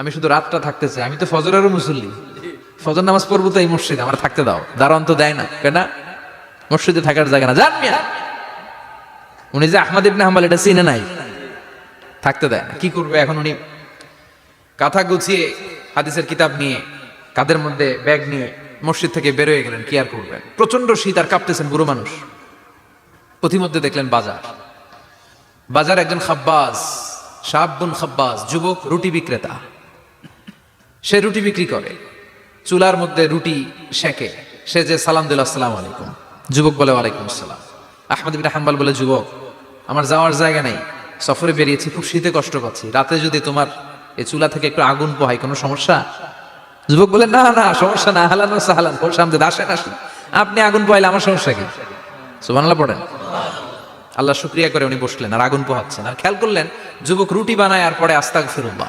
আমি শুধু রাতটা থাকতে চাই। আমি তো ফজরেরও মুসল্লি। ফজর নামাজ পড়ব তো এই মসজিদে, আমার থাকতে দাও। দারোয়ান তো দেয় না কেন মসজিদে থাকার জায়গা না। জান মিয়া। উনি যে আহমদ ইবনে হাম্বাল, এটা চিনে নাই। থাকতে দেয় না। কি করবে এখন উনি? কাঁথা গুছিয়ে হাদিসের কিতাব নিয়ে, কাদের মধ্যে ব্যাগ নিয়ে মসজিদ থেকে বেরোয় গেলেন, কি আর করবেন? প্রচণ্ড শীত আর কাঁপতেছেন বুড়ো মানুষ। পথিমধ্যে দেখলেন বাজার। বাজার একজন খাব্বাজ সাবুন খাব্বাস যুবক, রুটি বিক্রেতা। সে রুটি বিক্রি করে। চুলার মধ্যে রুটি সেকে। সে যে, সালাম দিল, আসসালাম আলাইকুম। যুবক বলে, ওয়ালাইকুম আসসালাম। আহমদ ইবিন হাম্বাল বলে, যুবক, আমার যাওয়ার জায়গা নেই। সফরে বেরিয়েছি, খুব শীতে কষ্ট পাচ্ছি। রাতে যদি তোমার এই চুলা থেকে একটু আগুন পোহাই কোনো সমস্যা? যুবক বলে, না না, সমস্যা না, হালান সাহালান। ওর সামনে আসেন আসেন। আপনি আগুন পোহাইলে আমার সমস্যা কি? সুবানাল্লাহ পড়েন। আল্লাহ শুক্রিয়া করে উনি বসলেন, আর আগুন পোহাচ্ছেন। আর খেয়াল করলেন, যুবক রুটি বানায়, আর পরে আস্তাক ফিরুল্লাহ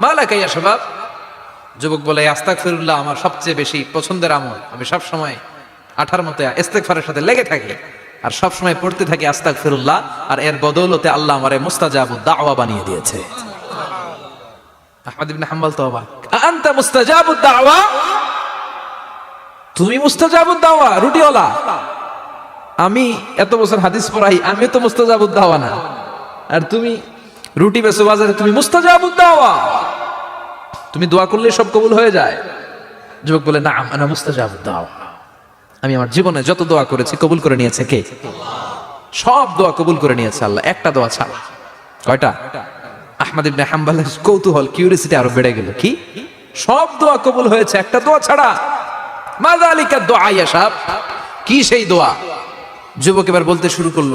মালাকাইয়া সবাব যুবক বলে আস্তাক ফিরুল্লাহ আমার সবচেয়ে বেশি পছন্দের আমল। আমি সব সময় আঠার মতো ইস্তেকফারের সাথে লেগে থাকি আর সব সময় পড়তে থাকি আস্তাক ফিরুল্লাহ আর এর বদৌলতে আল্লাহ আমারে মুস্তাজাবু দাওয়া বানিয়ে দিয়েছে। আহমদ ইবনে হাম্বল তো অবাক। আনতা মুস্তাজাবু দাওয়া? তুমি মুস্তাজাবু দাওয়া, রুটিওয়ালা। আমি এত বছর হাদিস পড়াই, আমি তো মুস্তাজাবু দাওয়া না। আর তুমি রুটি বেসো বাজারে, তুমি মুস্তাজাবু দাওয়া। তুমি দোয়া করলে সব কবুল হয়ে যায়। যুবক বলে না আনা মুস্তাজাবু দাওয়া আমি আমার জীবনে যত দোয়া করেছি, কবুল করে নিয়েছে কে? সব দোয়া কবুল করে নিয়েছে আল্লাহ, একটা দোয়া ছাড়া। কয়টা? আহমদ ইবনে হাম্বালের কৌতূহল কিউরিয়াসিটি আরও বেড়ে গেল। কি? সব দোয়া কবুল হয়েছে, একটা দোয়া ছাড়া। মাযা আলিকা দোয়া ইয়াসাব কি সেই দোয়া? যুবক এবার বলতে শুরু করল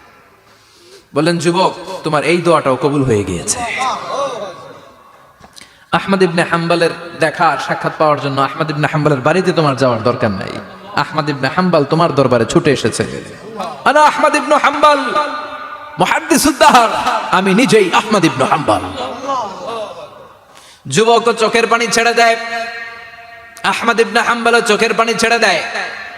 বললেন, যুবক, তোমার এই দোয়াটাও কবুল হয়ে গিয়েছে। আহমদ ইবনে হাম্বালের দেখা সাক্ষাৎ পাওয়ার জন্য আহমদ ইবনে হাম্বালের বাড়িতে তোমার যাওয়ার দরকার নাই। আহমদ ইবনে হাম্বাল তোমার দরবারে ছুটে এসেছে। আনা আহমদ ইবনে হাম্বাল, মুহাদ্দিসুদ্দাহর, আমি নিজেই আহমদ ইবনে হাম্বাল। যুবক চোখের পানি ছেড়ে দেয়। আহমদ ইবনে হাম্বাল চোখের পানি ছেড়ে দেয়।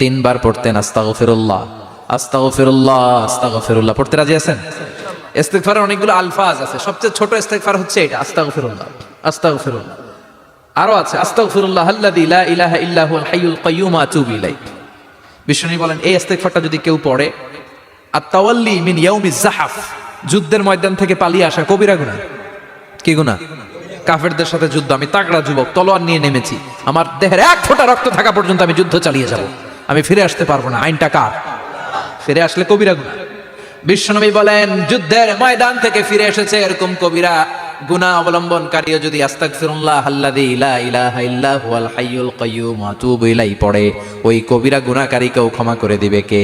তিনবার পড়তেন আস্তাগফিরুল্লাহ। আস্তাগফিরুল্লাহ আস্তাগফিরুল্লাহ। পড়তে রাজি আছেন? ইস্তেগফারের অনেকগুলো আলফাজ আছে। সবচেয়ে ছোট ইস্তেগফার হচ্ছে এটা, আস্তাগফিরুল্লাহ আস্তাগফিরুল্লাহ। আরও আছে, আস্তাগফিরুল্লাহ আল্লাযী লা ইলাহা ইল্লা হুয়াল হাইয়ুল কাইয়্যুম আতুবু ইলাইহি। বিষ্ণু বলেন, এই ইস্তেগফারটা যদি কেউ পড়ে, আত-তাওয়াল্লি মিন ইয়াউমিজ জাহাফ, যুদ্ধের ময়দান থেকে পালিয়ে আসা কবিরা গুনাহ। কি গুনাহ? কাফেরদের সাথে যুদ্ধ, আমি তাগড়া যুবক, তলোয়ার নিয়ে নেমেছি, আমার দেহের এক ফোঁটা রক্ত থাকা পর্যন্ত আমি যুদ্ধ চালিয়ে যাব। আমি ফিরে আসতে পারব না। আইনটা কার? ফিরে আসলে কবিরা গুনাহ বিশ্বনবী বলেন, যুদ্ধের ময়দান থেকে ফিরে এসেছে এরকম কবিরা। গুনাহ অবলম্বনকারীও যদি আস্তাগফিরুল্লাহ আল্লাযী লা ইলাহা ইল্লা হুয়াল হাইয়ুল কাইয়্যুম আতুবু ইলাইহি পড়ে, ওই কবিরা গুনাহকারীকেও ক্ষমা করে দিবে কে?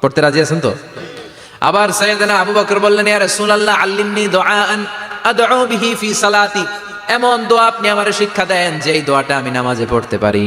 পড়তে রাজি আছেন তো? আবার সাইয়েদনা আবু বকর বললেন, ইয়া রাসূলুল্লাহ, আল্লিমনি দুআআন আদউ বিহি ফি সালাতি। এমন দোয়া আপনি আমারে শিক্ষা দেন যে এই দোয়াটা আমি নামাজে পড়তে পারি।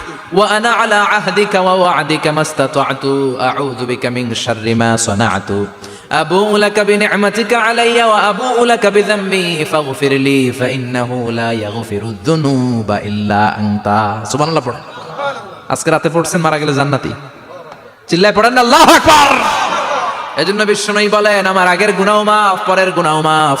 ওয়া আনা আলা আহদিকা ওয়া ওয়া'দিকা মাস্তাতা'তু আউযু বিকা মিন শাররি মা সানা'তু أبوء لك بنعمتك علي وأبوء لك بذنبي فاغفر لي فإنه لا يغفر الذنوب إلا أنت سبحان الله পড়েন আজকে রাতে পড়ছেন মারা গেলে জান্নাতি চিল্লায় পড়েন না আল্লাহু আকবার এজন্য বিষ্ণুই বলেন আমার আগের গুনাও মাফ পরের গুনাও মাফ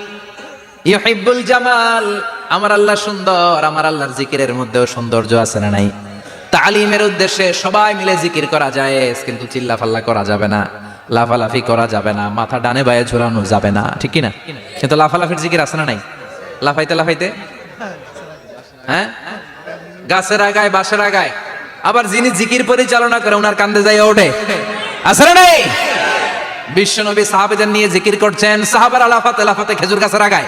ইউহিব্বুল জামাল। আমার আল্লাহ সুন্দর, আমার আল্লাহর জিকিরের মধ্যেও সৌন্দর্য আছে না নাই? তালিমের উদ্দেশ্যে সবাই মিলে জিকির করা যায় কিন্তু চিল্লা ফাল্লা করা যাবে না। লাফালাফি করা যাবে না, মাথা ডানে বায়ে ঝোলানো যাবে না, ঠিক না কিন্তু লাফালাফির জিকির আছে না নাই? লাফাইতে লাফাইতে? হ্যাঁ? গাছের আগায় বাসের আগায়। আবার যিনি জিকির পরিচালনা করে ওনার কান্দে যাই ওঠে। আছে না নাই? বিশ্বনবী সাহাবেদের নিয়ে জিকির করছেন, সাহাবার আলাফাতে লাফাতে খেজুর গাছের আগায়।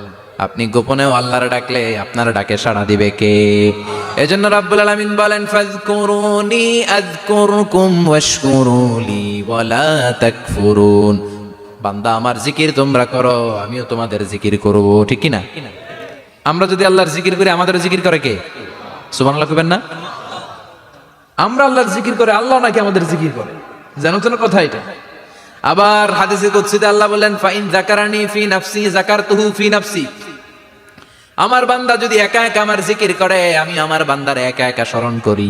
আপনি গোপনেও আল্লাহর ডাকলে আপনার ডাকে সাড়া দিবে কে? এজন্য রাব্বুল আলামিন বলেন, ফাযকুরুনি আযকুরকুম ওয়াশকুরুলি ওয়ালা তাকফুরুন। বান্দা, আমার জিকির তোমরা করো, আমিও তোমাদের জিকির করব। ঠিক কি না আমরা যদি আল্লাহর জিকির করি, আমাদের জিকির করে কে? সুবহানাল্লাহ কইবেন না? আমরা আল্লাহর জিকির করে, আল্লাহ নাকি আমাদের জিকির করে? জানো তো কথা এটা। আবার হাদিসে কুদসিতে আল্লাহ বলেন, ফাইন জাকারানি ফি নাফসি জাকারতুহু ফি নাফসি। আমার বান্দা যদি একা একা আমার জিকির করে, আমি আমার বান্দার একা একা স্মরণ করি।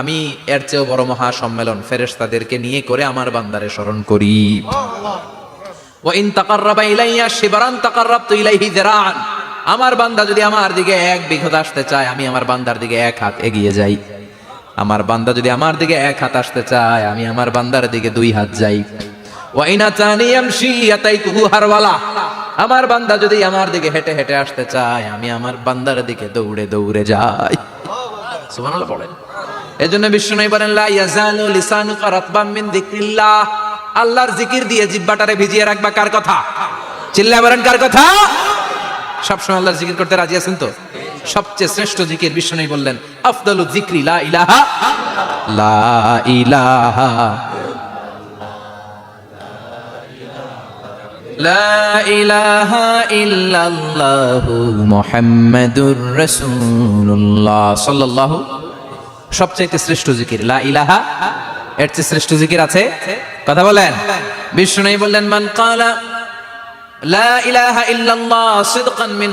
আমি এর চেয়েও বড় মহা সম্মেলন নিয়ে করে আমার বান্দারে স্মরণ করি। ইলাইহি আমার বান্দা যদি আমার দিকে এক বিঘত আসতে চায়, আমি আমার বান্দার দিকে এক হাত এগিয়ে যাই। আমার বান্দা যদি আমার দিকে এক হাত আসতে চায়, আমি আমার বান্দার দিকে দুই হাত যাই। ওয়াইনা আমার বান্দা যদি আমার দিকে হেঁটে হেঁটে আসতে চায়, আমি আমার বান্দার দিকে দৌড়ে দৌড়ে যাই। সুবহানাল্লাহ পড়েন এজন্য বিষ্ণু বলেন, লা ইয়াজালু আল্লাহর জিকির দিয়ে জিব্বাটারে ভিজিয়ে রাখবা কার কথা? চিল্লা বলেন কার কথা? সবসময় আল্লাহর জিকির করতে রাজি আছেন তো? সবচেয়ে শ্রেষ্ঠ জিকির বিষ্ণু বললেন, আফদালু জিক্রি লা ইলাহা লা ইলাহা লা ইলাহা সাল্লাল্লাহু, সবচাইতে শ্রেষ্ঠ জিকির, লা ইলাহা, এর চেয়ে শ্রেষ্ঠ জিকির আছে, কথা বলেন। বিষ্ণু বললেন, মান কালা, লা ইলাহা ইল্লাল্লাহ মিন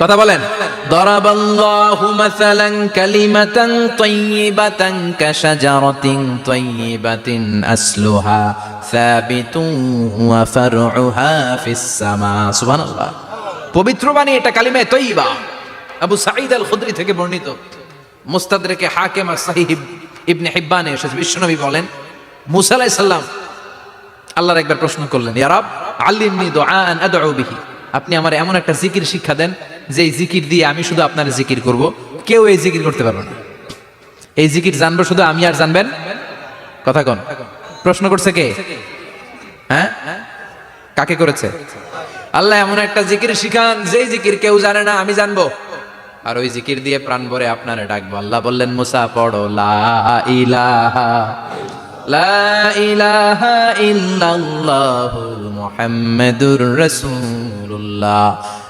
কথা বলেন। দরাবাল্লাহু মাসালান কালিমাতান তাইয়িবাতান কাশাজারাতিন তাইয়িবাতিন আসলুহা সাবিতুন ওয়া ফারউহা ফিস সামা সুবহানাল্লাহ পবিত্র বাণী এটা কালিমায়ে তাইয়িবা আবু সাঈদ আল খুদরি থেকে বর্ণিত। মুস্তাদরেকে হাকিম আর সাহিব ইবনে হিব্বানে এসেছে। বিশ্বনবী বলেন মুসা আলাইহিস সালাম আল্লাহর একবার প্রশ্ন করলেন ইয়ারাব আল্লিমনি দুআআন আদউ বিহি। আপনি আমার এমন একটা জিকির শিক্ষা দেন যে এই জিকির দিয়ে আমি শুধু আপনার জিকির করব, কেউ এই জিকির করতে পারবে না। এই জিকির জানব শুধু আমি আর জানবেন? কথা কোন। প্রশ্ন করছে কে? হ্যাঁ? কাকে করেছে? আল্লাহ এমন একটা জিকির শিখান, যেই জিকির কেউ জানে না, আমি জানব। আর ওই জিকির দিয়ে প্রাণ ভরে আপনারে ডাকবো। আল্লাহ বললেন, মুসা, পড়ো, লা ইলাহা লা ইলাহা ইল্লাল্লাহু মুহাম্মাদুর রাসূলুল্লাহ।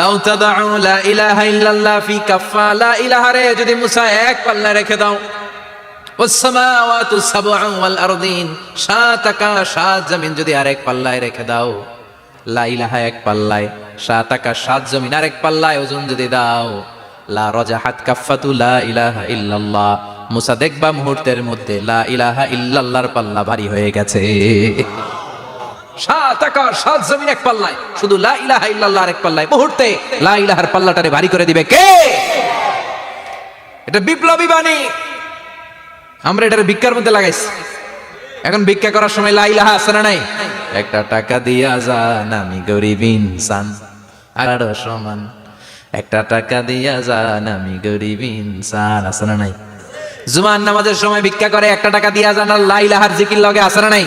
লাউ তাদাউ লা ইলাহা ইল্লাল্লাহ ফি কাফফা। লা ইলাহা রে, যদি মুসা এক পাল্লা রেখে দাও। ওয়াসসামাওয়াতু সাবউ ওয়াল আরদিন সাত আকাশ সাত জমিন যদি আরেক পাল্লায় রেখে দাও। লা ইলাহা এক পাল্লায় সাত আকাশ সাত জমিন আরেক পাল্লায় ওজন যদি দাও। লা রজাহাত কাফফাতু লা ইলাহা ইল্লাল্লাহ। মুসা দেখবা মুহূর্তের মধ্যে লা ইলাহা ইল্লাল্লাহর পাল্লা ভারী হয়ে গেছে। সাত আকাশ, সাত জমিন এক পাল্লায়। শুধু লা এক পাল্লায়। মুহূর্তে লা পাল্লাটারে ভারী করে দিবে কে? এটা বিপ্লবী বাণী। আমরা এটার ভিক্ষার মধ্যে লাগাইছি। এখন ভিক্ষা করার সময় লা ইলাহা আছে না নাই? একটা টাকা দিয়া যান, আমি গরিব ইনসান। আর সমান। একটা টাকা দিয়া যান, আমি গরিব ইনসান। আছে না নাই? জুমার নামাজের সময় ভিক্ষা করে, একটা টাকা দিয়া যান আর লা জিকির লগে আছে না নাই?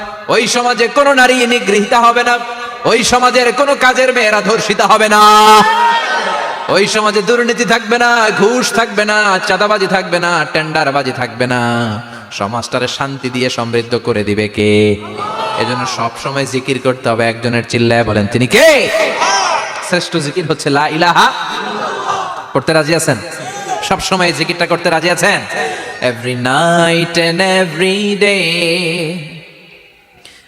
ওই সমাজে কোনো নারী নিগৃহীতা হবে না। ওই সমাজের কোনো কাজের মেয়েরা ধর্ষিতা হবে না। ওই সমাজে দুর্নীতি থাকবে না, ঘুষ থাকবে না, চাঁদাবাজি থাকবে না, টেন্ডারবাজি থাকবে না। সমাজটারে শান্তি দিয়ে সমৃদ্ধ করে দিবে কে? এজন্য সব সময় জিকির করতে হবে একজনের চিল্লায় বলেন, তিনি কে? শ্রেষ্ঠ জিকির হচ্ছে লা ইলাহা। করতে রাজি আছেন? সব সময় জিকিরটা করতে রাজি আছেন? Every night and every day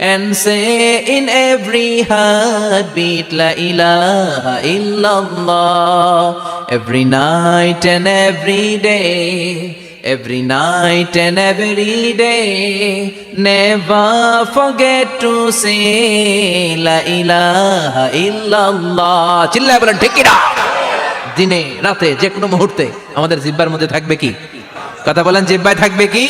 and say in every heartbeat, La ilaha illallah. Every night and every day. Every night and every day, never forget to say La ilaha illallah. চিল্লায় বলেন ঠিক কিনা দিনে রাতে যে কোনো মুহূর্তে আমাদের জিব্বার মধ্যে থাকবে কি কথা বলেন জিব্বায় থাকবে কি